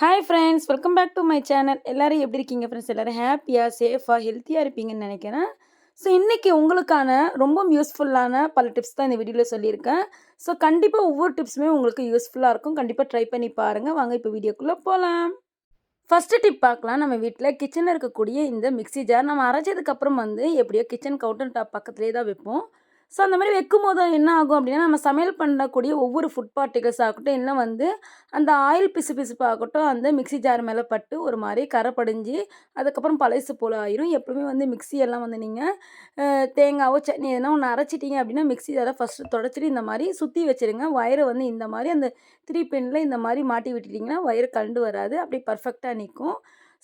Hi friends welcome back to my channel எல்லோரும் எப்படி இருக்கீங்க ஃப்ரெண்ட்ஸ் எல்லோரும் ஹாப்பியாக சேஃபாக ஹெல்த்தியாக இருப்பீங்கன்னு நினைக்கிறேன். ஸோ இன்றைக்கி உங்களுக்கான ரொம்ப யூஸ்ஃபுல்லான பல டிப்ஸ் தான் இந்த வீடியோவில் சொல்லியிருக்கேன். ஸோ கண்டிப்பாக ஒவ்வொரு டிப்ஸுமே உங்களுக்கு யூஸ்ஃபுல்லாக இருக்கும். கண்டிப்பாக ட்ரை பண்ணி பாருங்கள் வாங்க இப்போ வீடியோக்குள்ளே போகலாம் ஃபஸ்ட்டு டிப் பார்க்கலாம். நம்ம வீட்டில் கிச்சனில் இருக்கக்கூடிய இந்த மிக்ஸி ஜார் நம்ம அரைச்சதுக்கப்புறம் வந்து எப்படியோ கிச்சன் கவுண்டர் டாப் பக்கத்துலேயே தான் வைப்போம். ஸோ அந்த மாதிரி வைக்கும் போது என்ன ஆகும் அப்படின்னா நம்ம சமையல் பண்ணக்கூடிய ஒவ்வொரு ஃபுட் பார்ட்டிகல்ஸ் ஆகட்டும் இல்லை வந்து அந்த ஆயில் பிசு பிசுப்பாகட்டும் அந்த மிக்சி ஜார் மேலே பட்டு ஒரு மாதிரி கரை படிஞ்சு அதுக்கப்புறம் பழசு போல் ஆயிரும். எப்பவுமே வந்து மிக்ஸி எல்லாம் வந்து நீங்கள் தேங்காவோ சட்னி எதனா ஒன்று அரைச்சிட்டிங்க அப்படின்னா மிக்ஸி ஜாரை ஃபஸ்ட்டு தொடச்சிட்டு இந்த மாதிரி சுற்றி வச்சுருங்க. வயரை வந்து இந்த மாதிரி அந்த த்ரீ பின்னில் இந்த மாதிரி மாட்டி விட்டுட்டிங்கன்னா வயிறு கண்டு வராது. அப்படி பர்ஃபெக்டாக நிற்கும்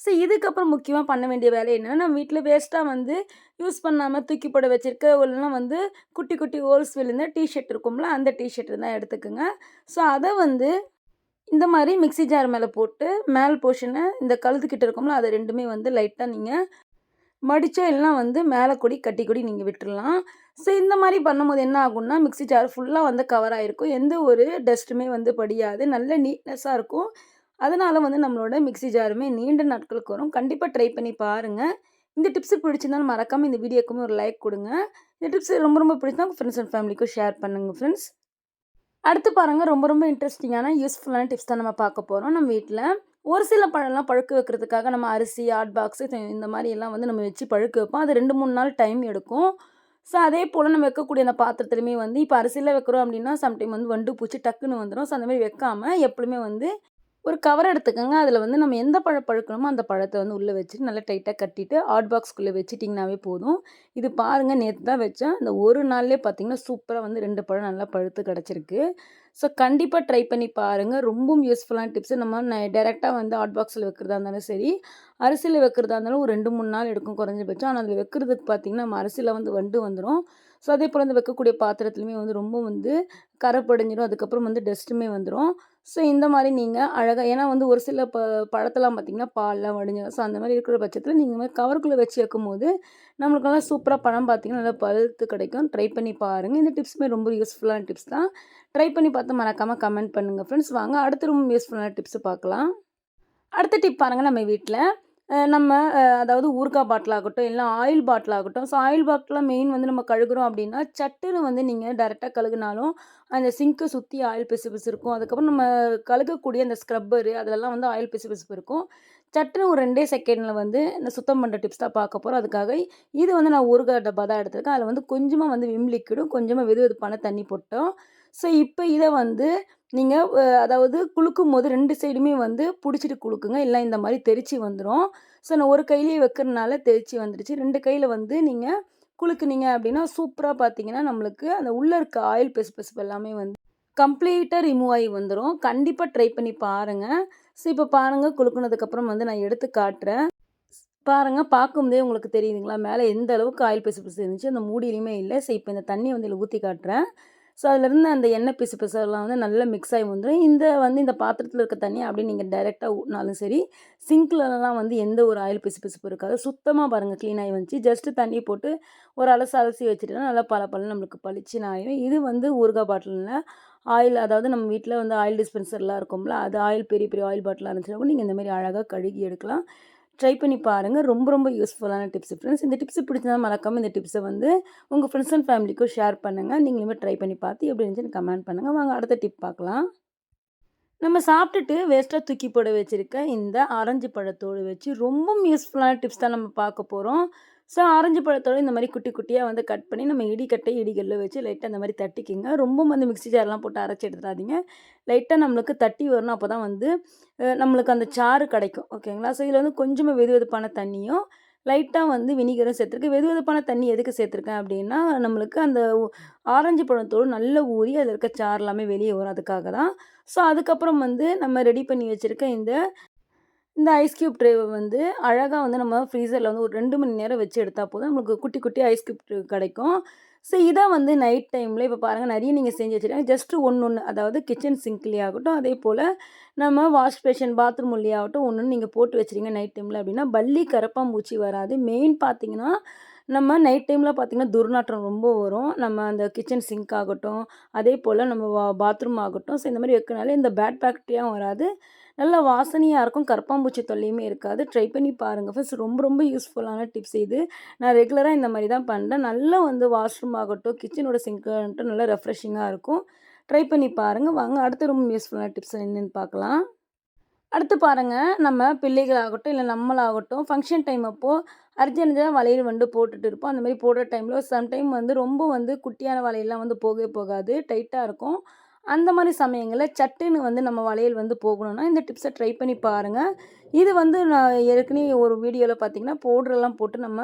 ஸோ இதுக்கப்புறம் முக்கியமாக பண்ண வேண்டிய வேலை என்னென்னா நம்ம வீட்டில் வேஸ்ட்டாக வந்து யூஸ் பண்ணாமல் தூக்கி போட வச்சுருக்க இல்லைனா வந்து குட்டி குட்டி ஹோல்ஸ் விழுந்த டிஷர்ட் இருக்கும்ல அந்த டிஷர்ட் தான் எடுத்துக்கோங்க. ஸோ அதை வந்து இந்த மாதிரி மிக்ஸி ஜார் மேலே போட்டு மேல் போர்ஷனை இந்த கழுத்துக்கிட்ட இருக்கும்ல அதை ரெண்டுமே வந்து லைட்டாக நீங்கள் மடித்தோ இல்லைனா வந்து மேலே கொடி கட்டி கொடி நீங்கள் விட்டுடலாம் ஸோ இந்த மாதிரி பண்ணும்போது என்ன ஆகும்னா மிக்ஸி ஜார் ஃபுல்லாக வந்து கவர் ஆகிருக்கும் எந்த ஒரு டஸ்ட்டுமே வந்து படியாது. நல்ல நீட்னஸாக இருக்கும். அதனால் வந்து நம்மளோட மிக்ஸி ஜாருமே நீண்ட நாட்களுக்கு வரும். கண்டிப்பாக ட்ரை பண்ணி பாருங்கள் இந்த டிப்ஸு பிடிச்சிருந்தாலும் மறக்காமல் இந்த வீடியோக்குமே ஒரு லைக் கொடுங்க. இந்த டிப்ஸ் ரொம்ப ரொம்ப பிடிச்சா உங்கள் ஃப்ரெண்ட்ஸ் அண்ட் ஃபேமிலிக்கும் ஷேர் பண்ணுங்கள் ஃப்ரெண்ட்ஸ் அடுத்து பாருங்கள் ரொம்ப ரொம்ப இன்ட்ரெஸ்டிங்கான யூஸ்ஃபுல்லான டிப்ஸ் தான் நம்ம பார்க்க போகிறோம் நம்ம வீட்டில் ஒரு சில பழம்லாம் பழுக்க வைக்கிறதுக்காக நம்ம அரிசி ஹாட் பாக்ஸு இந்த மாதிரி எல்லாம் வந்து நம்ம வச்சு பழுக்க வைப்போம். அது ரெண்டு மூணு நாள் டைம் எடுக்கும். ஸோ அதே போல் நம்ம வைக்கக்கூடிய அந்த பாத்திரத்துலையுமே வந்து இப்போ அரிசியில் வைக்கிறோம் அப்படின்னா சம்டைம் வந்து வண்டு பூச்சி டக்குன்னு வந்துடும் ஸோ அந்த மாதிரி வைக்காமல் எப்பவுமே வந்து ஒரு கவர் எடுத்துக்கோங்க. அதில் வந்து நம்ம எந்த பழம் பழுக்கணுமோ அந்த பழத்தை வந்து உள்ளே வச்சுட்டு நல்லா டைட்டாக கட்டிட்டு ஹாட் பாக்ஸ்குள்ளே வச்சுட்டிங்கனாவே போதும். இது பாருங்கள் நேற்று தான் வச்சேன். அந்த ஒரு நாள்லேயே பார்த்தீங்கன்னா சூப்பராக வந்து ரெண்டு பழம் நல்லா பழுத்து கிடச்சிருக்கு. ஸோ கண்டிப்பாக ட்ரை பண்ணி பாருங்கள் ரொம்பவும் யூஸ்ஃபுல்லான டிப்ஸு நம்ம டேரெக்டாக வந்து ஹாட் பாக்ஸில் வைக்கிறதா இருந்தாலும் சரி அரிசியில் வைக்கிறதா இருந்தாலும் ஒரு ரெண்டு மூணு நாள் எடுக்கும் குறைஞ்சபட்சம். ஆனால் அதில் வைக்கிறதுக்கு பார்த்திங்கன்னா நம்ம அரிசியில் வந்து வண்டு வந்துடும் ஸோ அதே போல் அந்த வைக்கக்கூடிய பாத்திரத்துலையுமே வந்து ரொம்ப வந்து கரை படிஞ்சிடும் அதுக்கப்புறம் வந்து டஸ்ட்டுமே வந்துடும் ஸோ இந்த மாதிரி நீங்கள் அழகாக ஏன்னா வந்து ஒரு சில ப பழத்தெல்லாம் பார்த்திங்கன்னா பால்லாம் வடிஞ்சிடும் ஸோ அந்த மாதிரி இருக்கிற பட்சத்தில் நீங்கள் மாதிரி கவருக்குள்ளே வச்சு வைக்கும்போது நம்மளுக்கு நல்லா சூப்பராக பழம் பார்த்திங்கன்னா நல்லா பழுத்து கிடைக்கும். ட்ரை பண்ணி பாருங்கள் இந்த டிப்ஸுமே ரொம்ப யூஸ்ஃபுல்லான டிப்ஸ் தான். ட்ரை பண்ணி பார்த்து மறக்காமல் கமெண்ட் பண்ணுங்கள் ஃப்ரெண்ட்ஸ் வாங்க அடுத்து ரொம்ப யூஸ்ஃபுல்லான டிப்ஸு பார்க்கலாம். அடுத்த டிப் பாருங்கள் நம்ம வீட்டில் நம்ம அதாவது ஊறுகாய் பாட்டில் ஆகட்டும் இல்லை ஆயில் பாட்டில் ஆகட்டும். ஸோ ஆயில் பாட்டில் மெயின் வந்து நம்ம கழுகுறோம் அப்படின்னா சட்டுன்னு வந்து நீங்கள் டேரெக்டாக கழுகுனாலும் அந்த சிங்க்கை சுற்றி ஆயில் பிசு பிசு இருக்கும். அதுக்கப்புறம் நம்ம கழுகக்கூடிய அந்த ஸ்க்ரப்பரு அதிலெல்லாம் வந்து ஆயில் பிசு பிசுப்பு இருக்கும். சட்டுன்னு ஒரு ரெண்டே செகண்டில் வந்து இந்த சுத்தம் பண்ணுற டிப்ஸ் தான் பார்க்க போகிறோம் அதுக்காக இது வந்து நான் ஊறுகாய் டப்பா தான் எடுத்திருக்கேன். அதில் வந்து கொஞ்சமாக வந்து விம் லிக்விடும் கொஞ்சமாக வெது வெதுப்பான தண்ணி போட்டோம். ஸோ இப்போ இதை வந்து நீங்கள் அதாவது குலுக்கும் போது ரெண்டு சைடுமே வந்து பிடிச்சிட்டு குலுக்குங்க. இல்லை இந்த மாதிரி தெரிச்சு வந்துடும் ஸோ நான் ஒரு கையிலேயே வைக்கிறனால தெரிச்சு வந்துடுச்சு ரெண்டு கையில் வந்து நீங்கள் குலுக்குனீங்க அப்படின்னா சூப்பராக பார்த்தீங்கன்னா நம்மளுக்கு அந்த உள்ளே இருக்க ஆயில் பெசு பெசுப்பு எல்லாமே வந்து கம்ப்ளீட்டாக ரிமூவ் ஆகி வந்துடும் கண்டிப்பாக ட்ரை பண்ணி பாருங்கள் ஸோ இப்போ பாருங்கள் குலுக்குனதுக்கப்புறம் வந்து நான் எடுத்து காட்டுறேன். பாருங்கள் பார்க்கும்போதே உங்களுக்கு தெரியுதுங்களா? மேலே எந்த அளவுக்கு ஆயில் பெசு பெசு இருந்துச்சு? அந்த மூடியிலையுமே இல்லை. ஸோ இப்போ இந்த தண்ணியை வந்து இதில் ஊற்றி காட்டுறேன். ஸோ அதிலேருந்து அந்த எண்ணெய் பிசு பிசுலாம் வந்து நல்லா மிக்ஸ் ஆகி வந்துடும் இந்த வந்து இந்த பாத்திரத்தில் இருக்க தண்ணி அப்படியே நீங்கள் டைரெக்டாக ஊட்டினாலும் சரி சிங்க்லலாம் வந்து எந்த ஒரு ஆயில் பிசு பிசுப்பு இருக்காது. சுத்தமாக பாருங்கள் க்ளீன் ஆகி வந்துச்சு. ஜஸ்ட்டு தண்ணி போட்டு ஒரு அலசி அலசி வச்சுட்டோம்னா நல்லா பல பல நம்மளுக்கு பளிச்சுன்னு ஆயிடும் இது வந்து ஊறுகாய் பாட்டிலில் ஆயில் அதாவது நம்ம வீட்டில் வந்து ஆயில் டிஸ்பென்சர்லாம் இருக்கும்ல அது ஆயில் பெரிய பெரிய ஆயில் பாட்டிலாக இருந்துச்சுன்னா கூட நீங்கள் இந்த மாதிரி அழகாக கழுகி எடுக்கலாம். ட்ரை பண்ணி பாருங்கள் ரொம்ப ரொம்ப யூஸ்ஃபுல்லான டிப்ஸ் ஃப்ரெண்ட்ஸ் இந்த டிப்ஸ் பிடிச்சதா மறக்காமல் இந்த டிப்ஸை வந்து உங்கள் ஃப்ரெண்ட்ஸ் அண்ட் ஃபேமிலிக்கும் ஷேர் பண்ணுங்கள் நீங்களுமே ட்ரை பண்ணி பார்த்து எப்படி இருந்துச்சுன்னு கமெண்ட் பண்ணுங்கள் வாங்க அடுத்த டிப் பார்க்கலாம். நம்ம சாப்பிட்டுட்டு வேஸ்ட்டாக தூக்கி போட வச்சுருக்க இந்த ஆரஞ்சு பழத்தோடு வச்சு ரொம்ப யூஸ்ஃபுல்லான டிப்ஸ் தான் நம்ம பார்க்க போகிறோம் ஸோ ஆரஞ்சு பழத்தோடு இந்த மாதிரி குட்டி குட்டியாக வந்து கட் பண்ணி நம்ம இடிக்கட்டை இடிகளில் வச்சு லைட்டாக அந்த மாதிரி தட்டிக்கிங்க. ரொம்ப வந்து மிக்சி ஜார்லாம் போட்டு அரைச்சி எடுத்துடாதீங்க. லைட்டாக நம்மளுக்கு தட்டி வரணும். அப்போ தான் வந்து நம்மளுக்கு அந்த சாறு கிடைக்கும். ஓகேங்களா? ஸோ இதில் வந்து கொஞ்சமாக வெது வெதுப்பான தண்ணியும் லைட்டாக வந்து வினிகரும் சேர்த்துருக்கு. வெது வெதுப்பான தண்ணி எதுக்கு சேர்த்துருக்கேன் அப்படின்னா நம்மளுக்கு அந்த ஆரஞ்சு பழத்தோடு நல்ல ஊறி அதில் இருக்க சார் எல்லாமே வெளியே வரும். அதுக்காக தான். ஸோ அதுக்கப்புறம் வந்து நம்ம ரெடி பண்ணி வச்சுருக்க இந்த இந்த ஐஸ் க்யூப் ட்ரேவை வந்து அழகாக வந்து நம்ம ஃப்ரீசரில் வந்து ஒரு ரெண்டு மணி நேரம் வச்சு எடுத்தால் போதும். நம்மளுக்கு குட்டி குட்டி ஐஸ் க்யூப் கிடைக்கும். ஸோ இதை வந்து நைட் டைமில் இப்போ பாருங்கள் நிறைய நீங்கள் செஞ்சு வச்சுருக்காங்க. ஜஸ்ட்டு ஒன்று ஒன்று அதாவது கிச்சன் சிங்க்லேயே ஆகட்டும் அதே போல் நம்ம வாஷ் பேஷன் பாத்ரூம் ஆகட்டும் ஒன்று நீங்கள் போட்டு வச்சுருங்க நைட் டைமில் அப்படின்னா பள்ளி கரப்பாம்பூச்சி வராது. மெயின் பார்த்தீங்கன்னா நம்ம நைட் டைமில் பார்த்திங்கன்னா துர்நாற்றம் ரொம்ப வரும். நம்ம அந்த கிச்சன் சிங்க் ஆகட்டும் அதே போல் நம்ம வா பாத்ரூம் ஆகட்டும். ஸோ இந்த மாதிரி வைக்கனாலே இந்த பேட் பாக்டீரியாவும் வராது. நல்ல வாசனையாக இருக்கும். கற்பாம்பூச்சி தொல்லையுமே இருக்காது. ட்ரை பண்ணி பாருங்கள் ஃபஸ்ட் ரொம்ப ரொம்ப யூஸ்ஃபுல்லான டிப்ஸ் இது. நான் ரெகுலராக இந்த மாதிரி தான் பண்ணுறேன் நல்லா வந்து வாஷ்ரூம் ஆகட்டும் கிச்சனோட சிங்காகட்டும் நல்லா ரெஃப்ரெஷிங்காக இருக்கும். ட்ரை பண்ணி பாருங்கள் வாங்க அடுத்த ரொம்ப யூஸ்ஃபுல்லான டிப்ஸ் என்னென்னு பார்க்கலாம். அடுத்து பாருங்கள் நம்ம பிள்ளைகளாகட்டும் இல்லை நம்மளாகட்டும் ஃபங்க்ஷன் டைம் அப்போது அர்ஜென்ட்டாக வளையல் வந்து போட்டுட்டு இருப்போம். அந்த மாதிரி போடுற டைமில் சம்டைம் வந்து ரொம்ப வந்து குட்டியான வலையெல்லாம் வந்து போகவே போகாது. டைட்டாக இருக்கும். அந்த மாதிரி சமயங்களில் சட்டுன்னு வந்து நம்ம வளையல் வந்து போகணும்னா இந்த டிப்ஸை ட்ரை பண்ணி பாருங்கள் இது வந்து நான் ஏற்கனவே ஒரு வீடியோவில் பார்த்தீங்கன்னா பவுடரெல்லாம் போட்டு நம்ம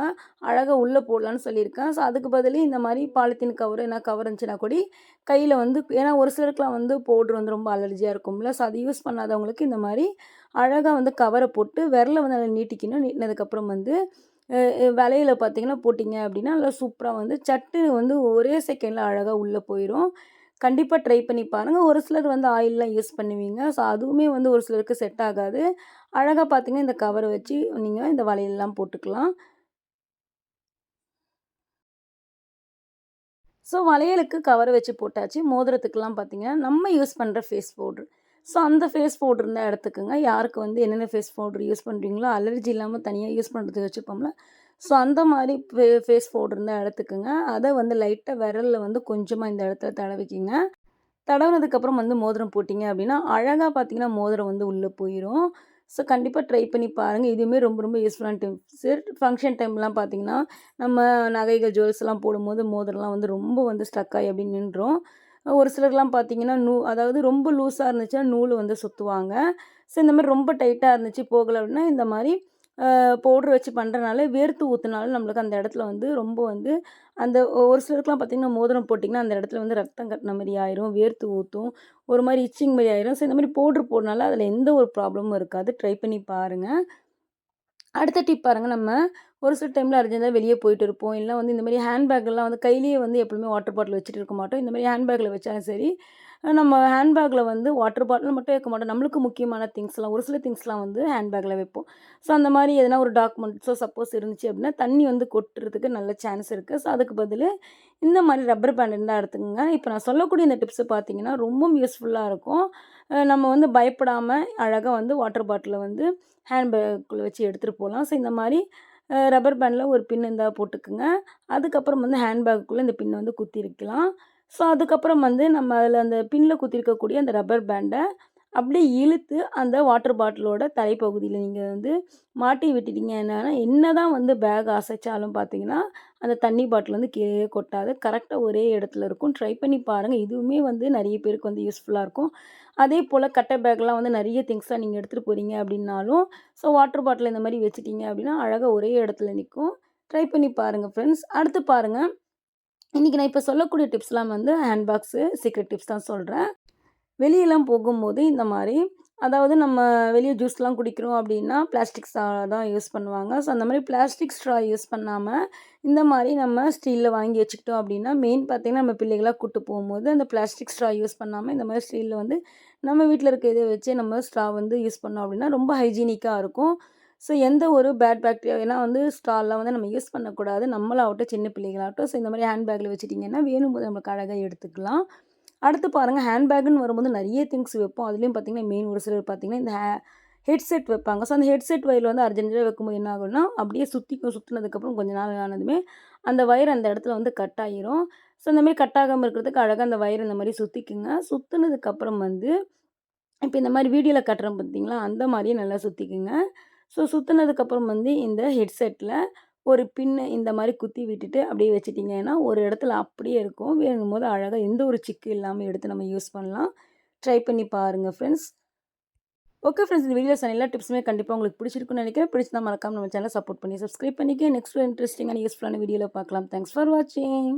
அழகாக உள்ளே போடலான்னு சொல்லியிருக்கேன். ஸோ அதுக்கு பதில் இந்த மாதிரி பாலித்தீன் கவர் என்ன கவர் இருந்துச்சுன்னா கூட கையில் வந்து ஏன்னா ஒரு சிலருக்குலாம் வந்து பவுட்ரு வந்து ரொம்ப அலர்ஜியாக இருக்கும்ல. ஸோ அதை யூஸ் பண்ணாதவங்களுக்கு இந்த மாதிரி அழகாக வந்து கவரை போட்டு விரலை வந்து நல்லா நீட்டிக்கணும். நீட்டினதுக்கப்புறம் வந்து விலையில் பார்த்தீங்கன்னா போட்டிங்க அப்படின்னா நல்லா சூப்பராக வந்து சட்டுன்னு வந்து ஒரே செகண்டில் அழகாக உள்ளே போயிடும் கண்டிப்பாக ட்ரை பண்ணி பாருங்கள் ஒரு சிலர் வந்து ஆயிலெலாம் யூஸ் பண்ணுவீங்க. ஸோ அதுவுமே வந்து ஒரு சிலருக்கு செட் ஆகாது. அழகாக பார்த்தீங்கன்னா இந்த கவரை வச்சு நீங்கள் இந்த வளையல்லாம் போட்டுக்கலாம். ஸோ வளையலுக்கு கவரை வச்சு போட்டாச்சு. மோதிரத்துக்கெலாம் பார்த்தீங்கன்னா நம்ம யூஸ் பண்ணுற ஃபேஸ் பவுட்ரு ஸோ அந்த ஃபேஸ் பவுட்ரு இருந்தால் எடுத்துக்கோங்க. யாருக்கு வந்து என்னென்ன ஃபேஸ் பவுட்ரு யூஸ் பண்ணுறீங்களோ அலர்ஜி இல்லாமல் தனியாக யூஸ் பண்ணுறதுக்கு வச்சுப்போம்ல. ஸோ அந்த மாதிரி ஃபே ஃபேஸ் பவுடர் இருந்தால் எடுத்துக்கோங்க அதை வந்து லைட்டாக விரலில் வந்து கொஞ்சமாக இந்த இடத்துல தடவிக்கிங்க. தடவினதுக்கப்புறம் வந்து மோதிரம் போட்டிங்க அப்படின்னா அழகாக பார்த்தீங்கன்னா மோதிரம் வந்து உள்ளே போயிடும் ஸோ கண்டிப்பாக ட்ரை பண்ணி பாருங்கள் இதுவுமே ரொம்ப ரொம்ப யூஸ்ஃபுல்லான டிப்ஸு ஃபங்க்ஷன் டைம்லாம் பார்த்தீங்கன்னா நம்ம நகைகள் ஜுவல்ஸ்லாம் போடும்போது மோதிரம்லாம் வந்து ரொம்ப வந்து ஸ்டக் ஆகி அப்படின்னு நின்றோம் ஒரு சிலர்லாம் பார்த்தீங்கன்னா நூ அதாவது ரொம்ப லூஸாக இருந்துச்சுன்னா நூல் வந்து சுற்றுவாங்க ஸோ இந்த மாதிரி ரொம்ப டைட்டாக இருந்துச்சு போகலை அப்படின்னா இந்த மாதிரி பவுட்ரு வச்சு பண்ணுறனால வேர்த்து ஊற்றுனாலும் நம்மளுக்கு அந்த இடத்துல வந்து ரொம்ப வந்து அந்த ஒரு சிலருக்குலாம் பார்த்திங்கன்னா மோதிரம் போட்டிங்கன்னா அந்த இடத்துல வந்து ரத்தம் கட்டின மாதிரி ஆயிரும் வேர்த்து ஊற்றும் ஒரு மாதிரி இச்சிங் மாதிரி ஆயிரும். ஸோ இந்த மாதிரி பவுட்ரு போடுறனால அதில் எந்த ஒரு ப்ராப்ளமும் இருக்காது. ட்ரை பண்ணி பாருங்கள் அடுத்த டிப் பாருங்கள் நம்ம ஒரு சில டைமில் அர்ஜென்ட்டாக வெளியே போயிட்டு இருப்போம். இல்லை வந்து இந்த மாதிரி ஹேண்ட்பேக்கெல்லாம் வந்து கையிலேயே வந்து எப்பவுமே வாட்டர் பாட்டில் வச்சுட்டு இருக்க மாட்டோம். இந்த மாதிரி ஹேண்ட்பேக்கில் வச்சாலும் சரி நம்ம ஹேண்ட்பேக்கில் வந்து வாட்டர் பாட்டில் மட்டும் வைக்க மாட்டோம். நம்மளுக்கு முக்கியமான திங்ஸ்லாம் ஒரு சில திங்ஸ்லாம் வந்து ஹேண்ட்பேக்கில் வைப்போம். ஸோ அந்த மாதிரி எதனா ஒரு டாக்குமெண்ட்ஸோ சப்போஸ் இருந்துச்சு அப்படின்னா தண்ணி வந்து கொட்டுறதுக்கு நல்ல சான்ஸ் இருக்குது ஸோ அதுக்கு பதில் இந்த மாதிரி ரப்பர் பேண்ட் இருந்தால் எடுத்துக்கோங்க. இப்போ நான் சொல்லக்கூடிய இந்த டிப்ஸு பார்த்தீங்கன்னா ரொம்ப யூஸ்ஃபுல்லாக இருக்கும். நம்ம வந்து பயப்படாமல் அழகாக வந்து வாட்டர் பாட்டிலை வந்து ஹேண்ட்பேக்கில் வச்சு எடுத்துகிட்டு போகலாம் ஸோ இந்த மாதிரி ரப்பர் பேண்டில் ஒரு பின் இருந்தால் போட்டுக்குங்க. அதுக்கப்புறம் வந்து ஹேண்ட்பேக்குள்ளே இந்த பின்னை வந்து குத்திருக்கலாம் ஸோ அதுக்கப்புறம் வந்து நம்ம அதில் அந்த பின்னில் குத்திருக்கக்கூடிய அந்த ரப்பர் பேண்டை அப்படியே இழுத்து அந்த வாட்டர் பாட்டிலோட தலைப்பகுதியில் நீங்கள் வந்து மாட்டி விட்டுட்டீங்க. என்னன்னா என்ன தான் வந்து பேக் அசைச்சாலும் பார்த்தீங்கன்னா அந்த தண்ணி பாட்டில் வந்து கீழே கொட்டாது. கரெக்டாக ஒரே இடத்துல இருக்கும். ட்ரை பண்ணி பாருங்கள் இதுவுமே வந்து நிறைய பேருக்கு வந்து யூஸ்ஃபுல்லாக இருக்கும். அதே போல் கட்டை பேக்லாம் வந்து நிறைய திங்ஸ்லாம் நீங்கள் எடுத்துகிட்டு போகிறீங்க அப்படின்னாலும் ஸோ வாட்டர் பாட்டில் இந்த மாதிரி வச்சுட்டீங்க அப்படின்னா அழகாக ஒரே இடத்துல நிற்கும். ட்ரை பண்ணி பாருங்கள் ஃப்ரெண்ட்ஸ் அடுத்து பாருங்கள் இன்றைக்கி நான் இப்போ சொல்லக்கூடிய டிப்ஸ்லாம் வந்து ஹேண்ட் பாக்ஸு சீக்ரெட் டிப்ஸ் தான் சொல்கிறேன் வெளியெல்லாம் போகும்போது இந்த மாதிரி அதாவது நம்ம வெளியே ஜூஸ்லாம் குடிக்கிறோம் அப்படின்னா பிளாஸ்டிக் ஸ்ட்ரா தான் யூஸ் பண்ணுவாங்க. ஸோ அந்த மாதிரி பிளாஸ்டிக் ஸ்ட்ரா யூஸ் பண்ணாமல் இந்த மாதிரி நம்ம ஸ்டீலில் வாங்கி வச்சுக்கிட்டோம் அப்படின்னா மெயின் பார்த்திங்கன்னா நம்ம பிள்ளைகளாக கூட்டு போகும்போது அந்த பிளாஸ்டிக் ஸ்ட்ரா யூஸ் பண்ணாமல் இந்த மாதிரி ஸ்டீலில் வந்து நம்ம வீட்டில் இருக்க இதை வச்சு நம்ம ஸ்ட்ரா வந்து யூஸ் பண்ணோம் அப்படின்னா ரொம்ப ஹைஜீனிக்காக இருக்கும். ஸோ எந்த ஒரு பேட் பேக்டீரியா ஏன்னா வந்து ஸ்டால்லாம் வந்து நம்ம யூஸ் பண்ணக்கூடாது. நம்மளாகட்டும் சின்ன பிள்ளைகளாகட்டும் ஸோ இந்த மாதிரி ஹேண்ட் பேக்கில் வச்சுட்டிங்கன்னா வேணும் போது நம்மளுக்கு அழகாக எடுத்துக்கலாம். அடுத்து பாருங்கள் ஹேண்ட் பேக்குன்னு வரும்போது நிறைய திங்ஸ் வைப்போம். அதுலேயும் பார்த்திங்கன்னா மெயின் ஒரு சிலர் பார்த்திங்கன்னா இந்த ஹே ஹெட்செட் வைப்பாங்க. ஸோ அந்த ஹெட்செட் வயர் வந்து அர்ஜென்ட்டாக வைக்கும்போது என்ன ஆகும்னா அப்படியே சுற்றிக்கும் சுற்றினதுக்கப்புறம் கொஞ்சம் நாள் ஆனதுமே அந்த வயர் அந்த இடத்துல வந்து கட் ஆகிரும் ஸோ இந்த மாதிரி கட் ஆகாமல் இருக்கிறதுக்கு அழகாக அந்த வயர் இந்த மாதிரி சுற்றிக்குங்க சுற்றினதுக்கப்புறம் வந்து இப்போ இந்த மாதிரி வீடியோவில் கட்டுறோம் பார்த்தீங்களா அந்த மாதிரியே நல்லா சுற்றிக்குங்க ஸோ சுற்றினதுக்கப்புறம் வந்து இந்த ஹெட்செட்டில் ஒரு பின்னை இந்த மாதிரி குத்தி விட்டுட்டு அப்படியே வச்சிட்டிங்கன்னா ஒரு இடத்துல அப்படியே இருக்கும். வேணும் போது அழகாக எந்த ஒரு சிக்கு இல்லாமல் எடுத்து நம்ம யூஸ் பண்ணலாம். ட்ரை பண்ணி பாருங்கள் ஃப்ரெண்ட்ஸ் ஓகே ஃப்ரெண்ட்ஸ் இந்த வீடியோஸ் எல்லா டிப்ஸுமே கண்டிப்பாக உங்களுக்கு பிடிச்சிருக்குன்னு நினைக்கிறேன். பிடிச்சா மறக்காமல் நம்ம சேனல் சப்போர்ட் பண்ணி சப்ஸ்கிரைப் பண்ணிக்க நெக்ஸ்ட் இன்ட்ரெஸ்டிங்கான யூஸ்ஃபுல்லான வீடியோவில் பார்க்கலாம். தேங்க்ஸ் ஃபார் வாட்சிங்